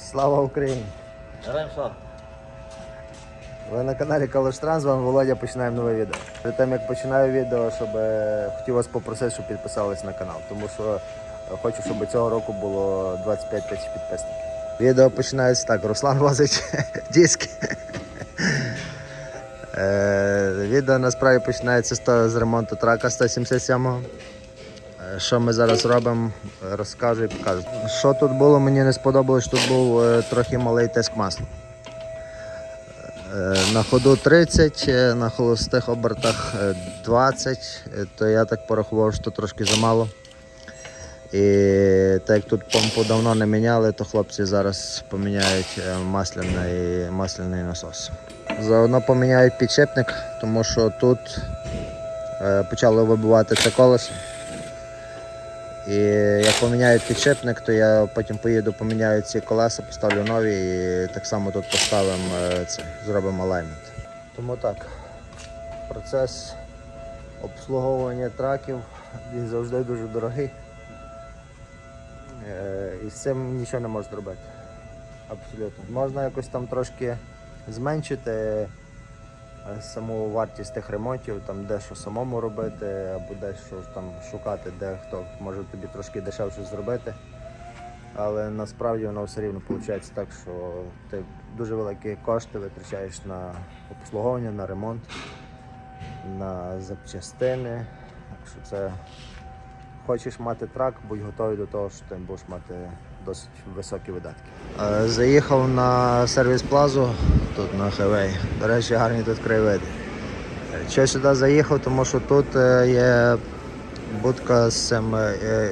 Слава Україні! Героям слава. Ви на каналі Калош Транс, з вами Володя, починаємо нове відео. Перед тим як починаю відео, щоб е, хотів вас попросити, щоб підписались на канал, тому що е, хочу, щоб цього року було 25 тисяч підписників. Відео починається так. Руслан возить диски. Е, Відео насправді починається з з ремонту трака 177-го. Що ми зараз робимо, розкажу і покажу. Що тут було, мені не сподобалось, тут був е, трохи малий тиск масла. Е, На ходу 30, е, на холостих обертах е, 20, е, то я так порахував, що трошки замало. І так як тут помпу давно не міняли, то хлопці зараз поміняють масляний, масляний насос. Заодно поміняють підшипник, тому що тут почало вибивати це колесо. І як поміняють підшипник, то я потім поїду, поміняю ці колеса, поставлю нові і так само тут поставимо е, це, зробимо алаймент. Тому так, процес обслуговування траків він завжди дуже дорогий. Е, І з цим нічого не можна зробити. Абсолютно. Можна якось там трошки зменшити саму вартість тих ремонтів, там дещо самому робити, або дещо там шукати, де хто може тобі трошки дешевше зробити. Але насправді воно все рівно виходить так, що ти дуже великі кошти витрачаєш на обслуговування, на ремонт, на запчастини. Так це хочеш мати трак, будь готовий до того, що ти будеш мати досить високі видатки. Заїхав на сервіс плазу тут на Хевей. До речі, гарні тут краєвиди. Що сюди заїхав, тому що тут е, є будка з цим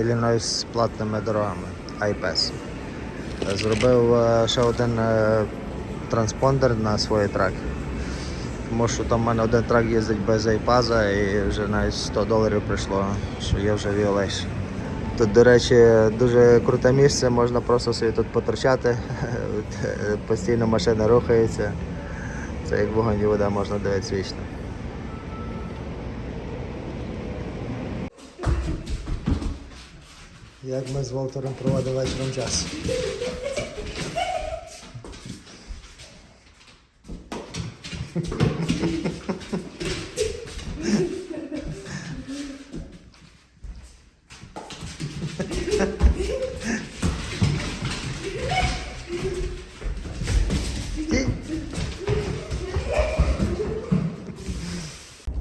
Іллінойс з платними дорогами iPS. Зробив е, ще один е, транспондер на свої траки. Тому що там в мене один трак їздить без айпаза і вже навіть 100 доларів прийшло, що є вже Violation. Тут, до речі, дуже круте місце, можна просто собі тут поторчати. Постійно машина рухається. Це як вогонь і вода можна дивитися вічно. Як ми з Волтером проводимо вечором час.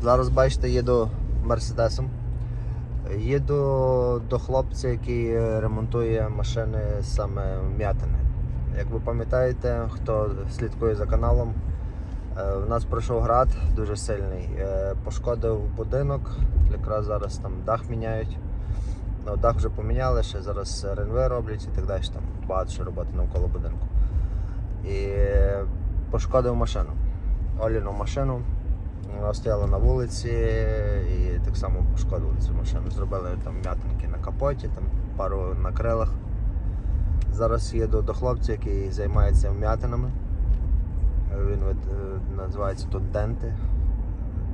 Зараз бачите, їду мерседесом. Їду до хлопця, який ремонтує машини саме вм'ятини. Як ви пам'ятаєте, хто слідкує за каналом, е, в нас пройшов град дуже сильний. Е, Пошкодив будинок, якраз зараз там дах міняють. Ну, дах вже поміняли, ще зараз РНВ роблять і так далі. Там багато ще роботи навколо будинку. І пошкодив машину. Оліну машину. Вона стояла на вулиці і так само пошкодили цю машину. Зробили там м'ятинки на капоті, там пару на крилах. Зараз їду до хлопця, який займається вм'ятинами. Він е, називається тут денти.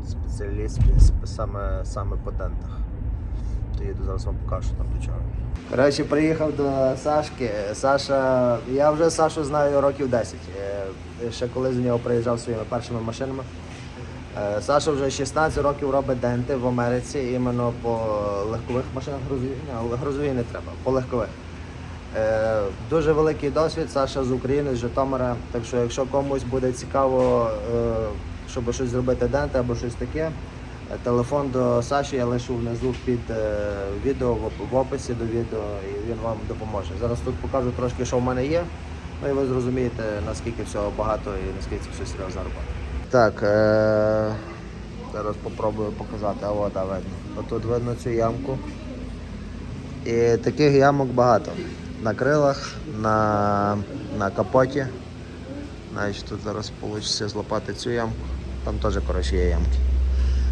Спеціаліст саме, саме по дентах. То їду зараз вам покажу там до чого. Коротше, приїхав до Сашки. Саша, я вже Сашу знаю років 10. Е, Ще коли з нього приїжджав своїми першими машинами. Е, Саша вже 16 років робить денти в Америці іменно по легкових машинах грузові. Грузові не треба, по легкових. Е, Дуже великий досвід, Саша з України, з Житомира. Так що, якщо комусь буде цікаво, е, щоб щось зробити денти або щось таке, телефон до Саші я лишу внизу під відео, в описі до відео, і він вам допоможе. Зараз тут покажу трошки, що в мене є. Ну і ви зрозумієте, наскільки всього багато і наскільки це все серйозна робота. Так, е- зараз спробую показати, а вода видно. Отут видно цю ямку. І таких ямок багато. На крилах, на, на капоті. Навіть тут зараз вийде злопати цю ямку. Там теж коротше, є ямки.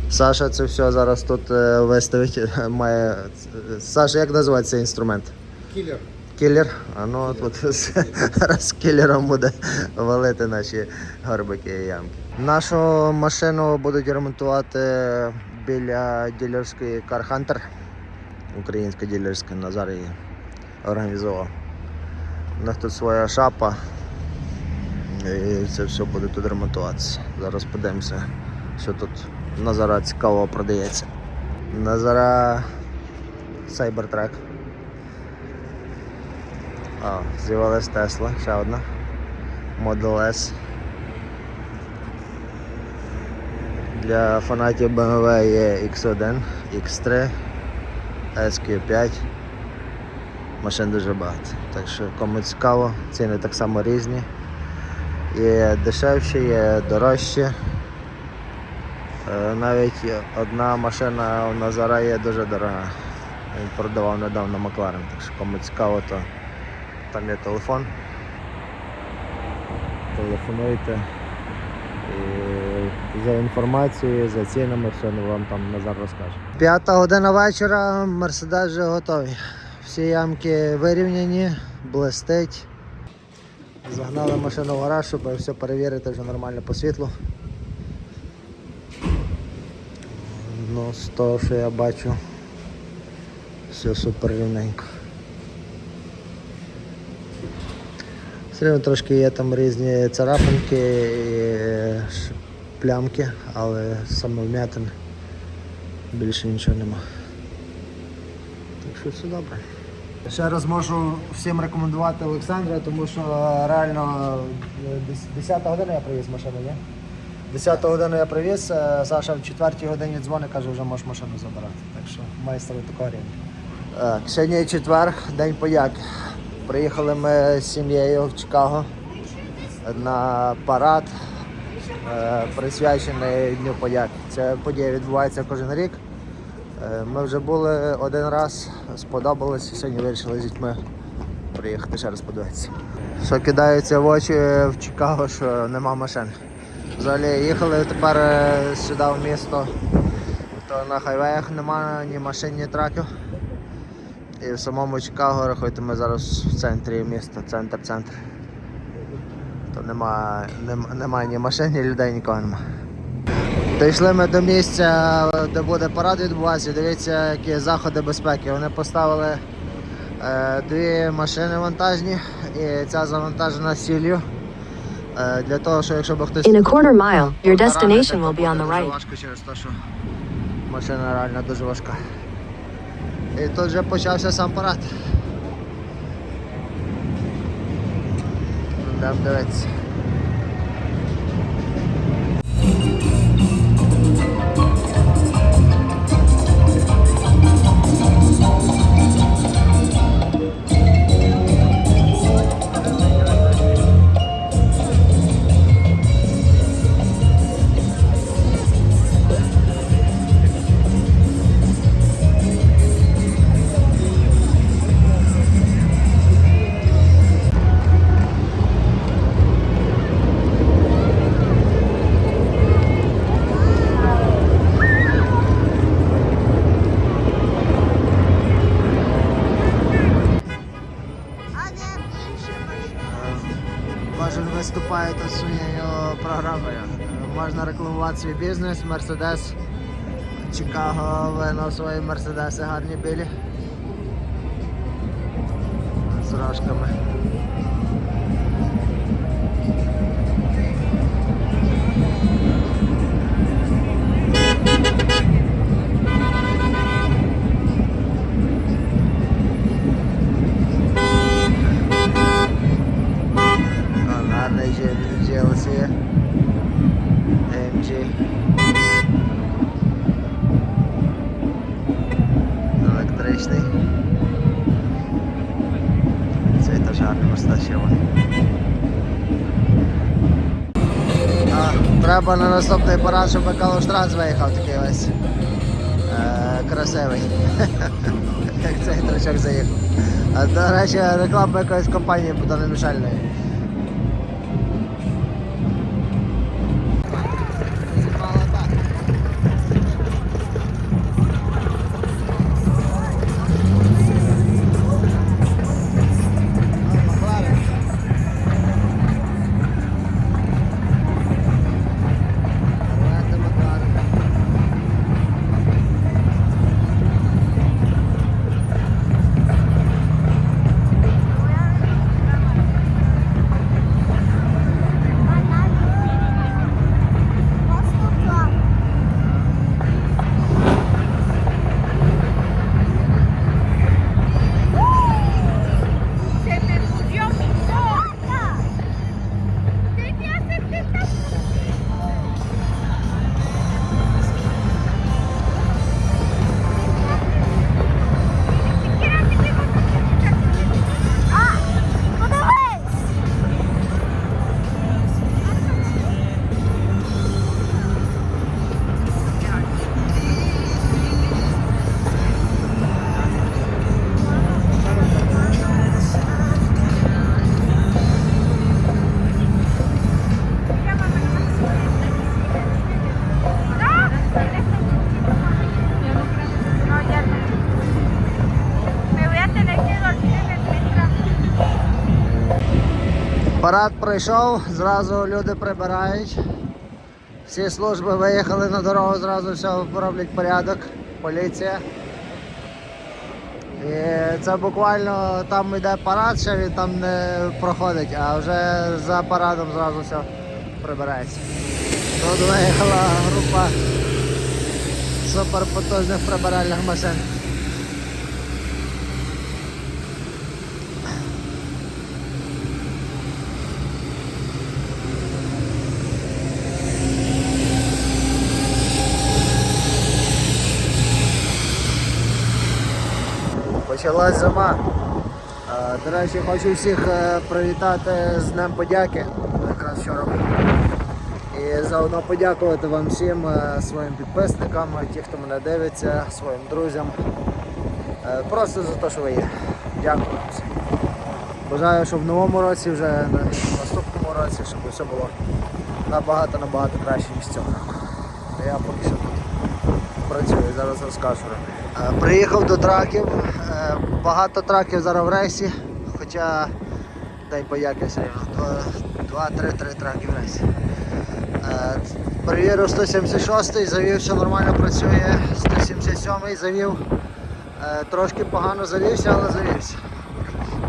Саша це все зараз тут е, виставить. Має... Саша, як називається інструмент? Кілер. Кілер. А ну тут зараз кілером буде валити наші горбики і ямки. Нашу машину будуть ремонтувати біля ділерської Car Hunter. Українська ділерська Назар її організував. У них тут своя шапа. І це все буде тут ремонтуватися. Зараз подивимося, що тут Назара цікавого продається. Назара Cybertruck. А, з'явилась Тесла, ще одна. Model S. Для фанатів BMW є X1, X3, SQ5. Машин дуже багато. Так що кому цікаво, ціни так само різні. Є дешевші, є дорожчі. Е, Навіть одна машина у Назара є дуже дорога. Він продавав недавно Макларен, так що кому цікаво, то там є телефон. Телефонуйте. За інформацією, за цінами, все вам там Назар розкаже. П'ята година вечора, Мерседес вже готовий. Всі ямки вирівняні, блистить. Загнали машину в гараж, щоб все перевірити вже нормально по світлу. Ну, з того, що я бачу, все супер рівненько. Все одно трошки є там різні царапинки і ш- плямки, але саме вмятин більше нічого нема. Так що все добре. Ще раз можу всім рекомендувати Олександра, тому що реально е, дес- 10 година я привіз машину, ні? 10 годину я привіз, е, Саша в 4 годині дзвонить, каже, вже можеш машину забирати. Так що майстер такого. Сьогодні четвер, день подяки. Приїхали ми з сім'єю в Чикаго на парад, е, присвячений Дню подяки. Ця подія відбувається кожен рік. Е, Ми вже були один раз, сподобалось, сьогодні вирішили з дітьми приїхати ще раз подивитися. Що кидається в очі в Чикаго, що нема машин. Взагалі їхали тепер е, сюди в місто, то на хайвеях нема ні машин, ні траків. І в самому Чикаго, рахуйте, ми зараз в центрі міста, центр-центр. То немає, немає ні машин, ні людей, нікого немає. Дійшли ми до місця, де буде парад відбуватися. Дивіться, які заходи безпеки. Вони поставили е, дві машини вантажні і ця завантажена сіллю. Е, для того, що якщо б хтось. In a quarter mile, your destination will be on the right. Важко через те, що машина реально дуже важка. І тут вже почався сам парад. Йдемо дивитися. Тут своєю програмою. Можна рекламувати свій бізнес, Мерседес. Чикаго вино свої мерседеси гарні білі. З рожками. G- GLC. AMG. Електричний. Цей теж гарний мастащево. А, треба на наступний парад, щоб Калуштранс виїхав такий весь. Красивий. Як цей трачок заїхав. До речі, реклама якоїсь компанії буде будівельної. Парад пройшов, зразу люди прибирають. Всі служби виїхали на дорогу, зразу все роблять порядок, поліція. І це буквально там йде парад, ще він там не проходить, а вже за парадом зразу все прибирається. Тут виїхала група суперпотужних прибиральних машин. Почалась зима. Е, До речі, хочу всіх е, привітати з Днем подяки. Якраз вчора. І заодно подякувати вам всім е, своїм підписникам, ті, хто мене дивиться, своїм друзям. Просто за те, що ви є. Дякую вам всім. Бажаю, щоб в новому році, вже на наступному році, щоб все було набагато-набагато краще, ніж цього року. Я поки що тут працюю, зараз розкажу. Е, Приїхав до траків. Е, Багато траків зараз в рейсі, хоча дай подяки все рівно. Два-три-три траки в рейсі. Е, Перевірив 176 завів, все нормально працює. 177 завів. Трошки погано завівся, але завівся.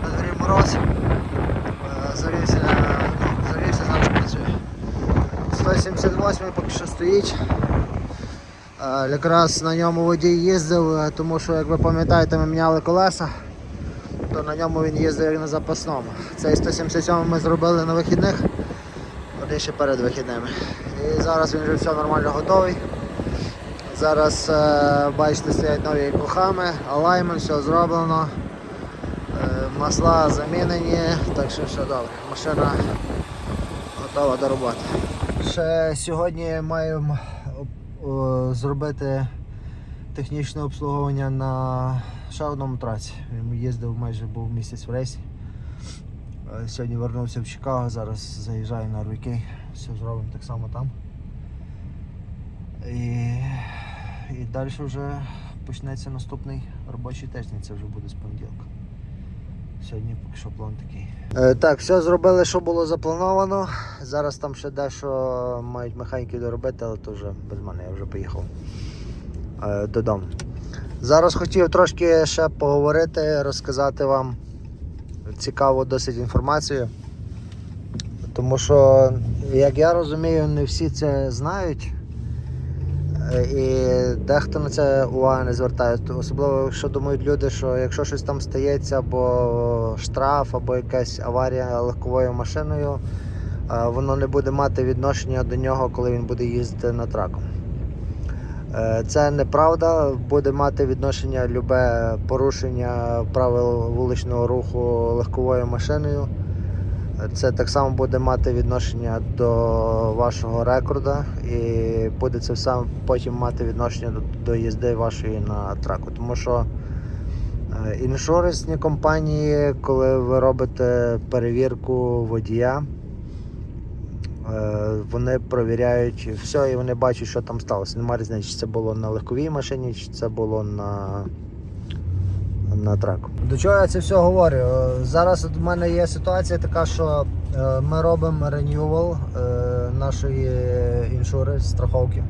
На дворі мороз. Завівся, ну, завівся, зараз працює. 178 поки що стоїть. Якраз на ньому водій їздив, е, тому що, як ви пам'ятаєте, ми міняли колеса, то на ньому він їздив як на запасному. Цей 177 ми зробили на вихідних, один ще перед вихідними. І зараз він вже все нормально готовий. Зараз, е, бачите, стоять нові кохами, алаймент, все зроблено, е, масла замінені, так що все добре. Машина готова до роботи. Ще сьогодні маємо зробити технічне обслуговування на ще одному траці. Він їздив майже був місяць в рейсі. Е, Сьогодні вернувся в Чикаго, зараз заїжджаю на Руйкей, все зробимо так само там. І, і далі вже почнеться наступний робочий тиждень, це вже буде з понеділка. Сьогодні поки що план такий. Е, так, все зробили, що було заплановано. Зараз там ще дещо мають механіки доробити, але то вже без мене, я вже поїхав е, додому. Зараз хотів трошки ще поговорити, розказати вам цікаву досить інформацію. Тому що, як я розумію, не всі це знають. Е, І дехто на це уваги не звертає. Особливо, якщо думають люди, що якщо щось там стається, або штраф, або якась аварія легковою машиною, е, воно не буде мати відношення до нього, коли він буде їздити на траку. Е, Це неправда, буде мати відношення любе порушення правил вуличного руху легковою машиною. Це так само буде мати відношення до вашого рекорда і буде це все потім мати відношення до, до їзди вашої на траку. Тому що е, іншуренсні компанії, коли ви робите перевірку водія, е, вони перевіряють все і вони бачать, що там сталося. Немає різниці, чи це було на легковій машині, чи це було на на траку. До чого я це все говорю? Е, Зараз в мене є ситуація така, що е, ми робимо ренювал е, нашої іншури страховки.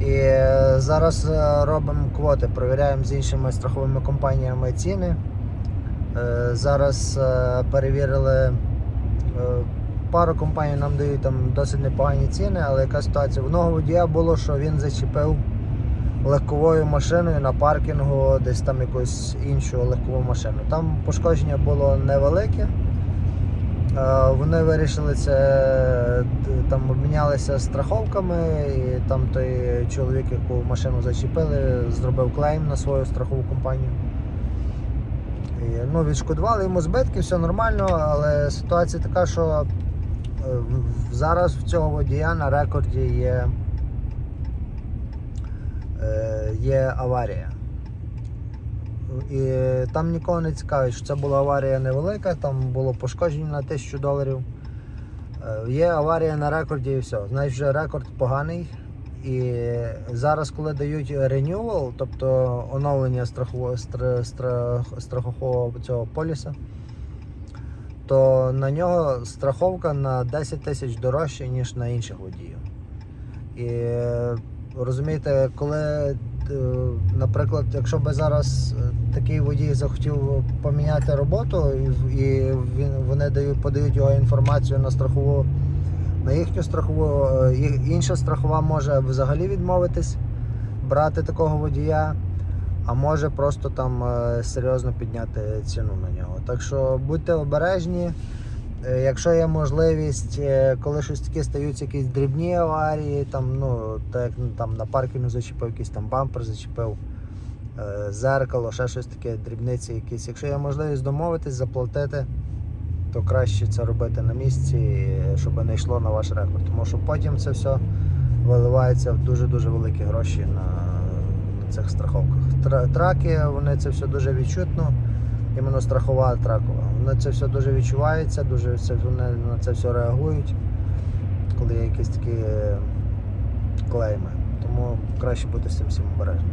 І зараз робимо квоти, перевіряємо з іншими страховими компаніями ціни. Зараз перевірили пару компаній нам дають там досить непогані ціни, але яка ситуація? В одного водія було, що він зачепив легковою машиною на паркінгу, десь там якусь іншу легкову машину. Там пошкодження було невелике. Е, Вони вирішили це, там обмінялися страховками, і там той чоловік, яку машину зачепили, зробив клейм на свою страхову компанію. І, ну, відшкодували йому збитки, все нормально, але ситуація така, що е, зараз в цього водія на рекорді є е, є аварія. І там нікого не цікавить, що це була аварія невелика, там було пошкодження на 1000 доларів. Е, Є аварія на рекорді і все. Значить, вже рекорд поганий. І зараз, коли дають renewal, тобто оновлення страхового стра, стра, страхового цього поліса, то на нього страховка на 10 тисяч дорожче, ніж на інших водіїв. І е, розумієте, коли, е, наприклад, якщо би зараз е, такий водій захотів поміняти роботу, і, він, вони дають, подають його інформацію на страхову, на їхню страхову, е, інша страхова може взагалі відмовитись брати такого водія, а може просто там серйозно підняти ціну на нього. Так що будьте обережні. Е, Якщо є можливість, е, коли щось таке стаються якісь дрібні аварії, там, ну, так ну, там на паркінгу зачепив, якийсь там бампер зачепив, е, зеркало, ще щось таке, дрібниці якісь. Якщо є можливість домовитись, заплатити, то краще це робити на місці, щоб не йшло на ваш рекорд. Тому що потім це все виливається в дуже-дуже великі гроші на цих страховках. Траки, вони це все дуже відчутно іменно страхова тракова. Воно це все дуже відчувається, дуже це, вони на це все реагують, коли є якісь такі е, клейми. Тому краще бути з цим всім обережним.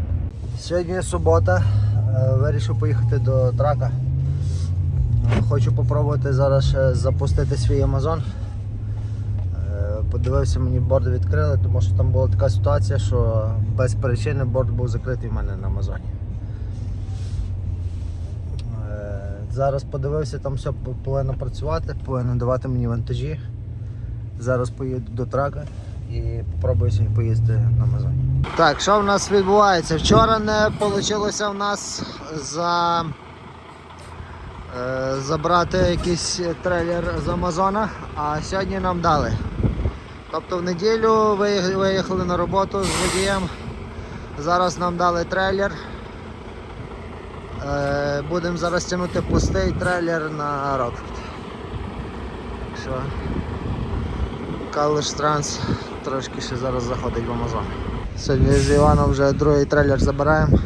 Сьогодні субота. е, Вирішив поїхати до трака. Хочу попробувати зараз запустити свій Amazon. Е, Подивився, мені борт відкрили, тому що там була така ситуація, що без причини борт був закритий в мене на Амазоні. Е, Зараз подивився, там все повинно працювати, повинно давати мені вантажі. Зараз поїду до трака і попробую сьогодні поїздити на Амазоні. Так, що в нас відбувається? Вчора не вийшло в нас за, е, забрати якийсь трейлер з Амазона, а сьогодні нам дали. Тобто в неділю виїхали на роботу з водієм. Зараз нам дали трейлер. Е, Будемо зараз тягнути пустий трейлер на Рокфорд. Що? Калиш Транс трошки ще зараз заходить в Амазон. Сьогодні з Іваном вже другий трейлер забираємо.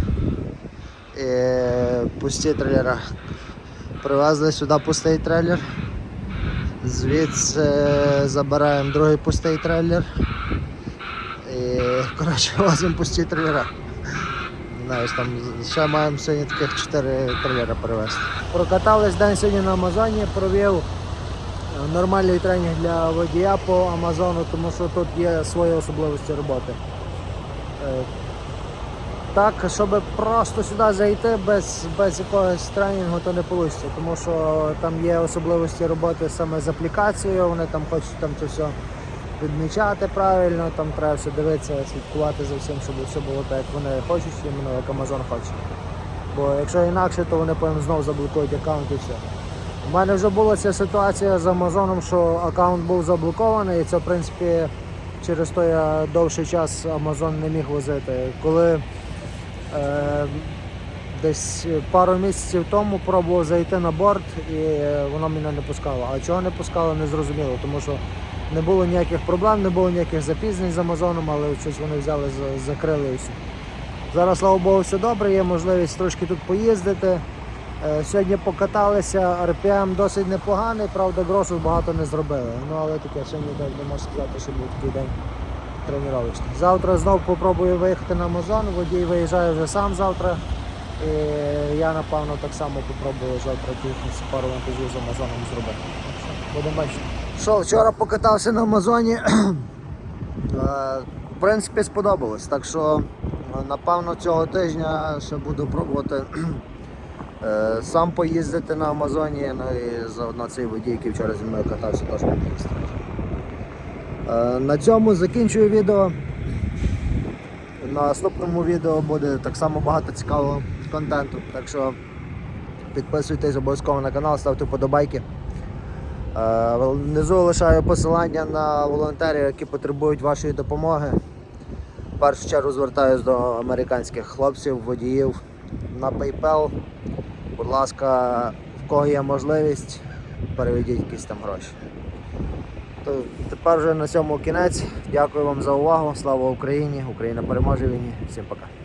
І пусті трейлера. Привезли сюди пустий трейлер. Звідси забираємо другий пустий трейлер. І коротше возимо пусті трейлера. Знаєш, там ще маємо сьогодні таких 4 трейлера перевезти. Прокатались день сьогодні на Амазоні, провів е, нормальний тренінг для водія по Амазону, тому що тут є свої особливості роботи. Е, Так, щоб просто сюди зайти без, без якогось тренінгу, то не вийде, тому що там є особливості роботи саме з аплікацією, вони там хочуть там це все відмічати правильно, там треба все дивитися, слідкувати за всім, щоб все було так, як вони хочуть, іменно як Amazon хоче. Бо якщо інакше, то вони потім знову заблокують аккаунт і все. У мене вже була ця ситуація з Амазоном, що аккаунт був заблокований, і це в принципі через то я довший час Amazon не міг возити. Коли е, десь пару місяців тому пробував зайти на борт і воно мене не пускало. А чого не пускало, не зрозуміло, тому що не було ніяких проблем, не було ніяких запізнень з Амазоном, але щось вони взяли, закрили і все. Зараз, слава Богу, все добре, є можливість трошки тут поїздити. Е, Сьогодні покаталися, RPM досить непоганий, правда, грошу багато не зробили. Ну але таке, так не можу сказати, що був такий день тренувачний. Завтра знову попробую виїхати на Амазон, водій виїжджає вже сам завтра. І я напевно так само попробую завтра якихось пару вантажів з Амазоном зробити. Будемо бачити. Що, вчора покатався на Амазоні. Е, В принципі, сподобалось. Так що, напевно, цього тижня ще буду пробувати е, сам поїздити на Амазоні. Ну і заодно цей водій, який вчора зі мною катався, теж буде їздити. На цьому закінчую відео. На наступному відео буде так само багато цікавого контенту. Так що підписуйтесь обов'язково на канал, ставте вподобайки. Е, Внизу лишаю посилання на волонтерів, які потребують вашої допомоги. В першу чергу звертаюся до американських хлопців, водіїв на PayPal. Будь ласка, в кого є можливість, переведіть якісь там гроші. То тепер вже на цьому кінець. Дякую вам за увагу. Слава Україні! Україна переможе війні. Всім пока.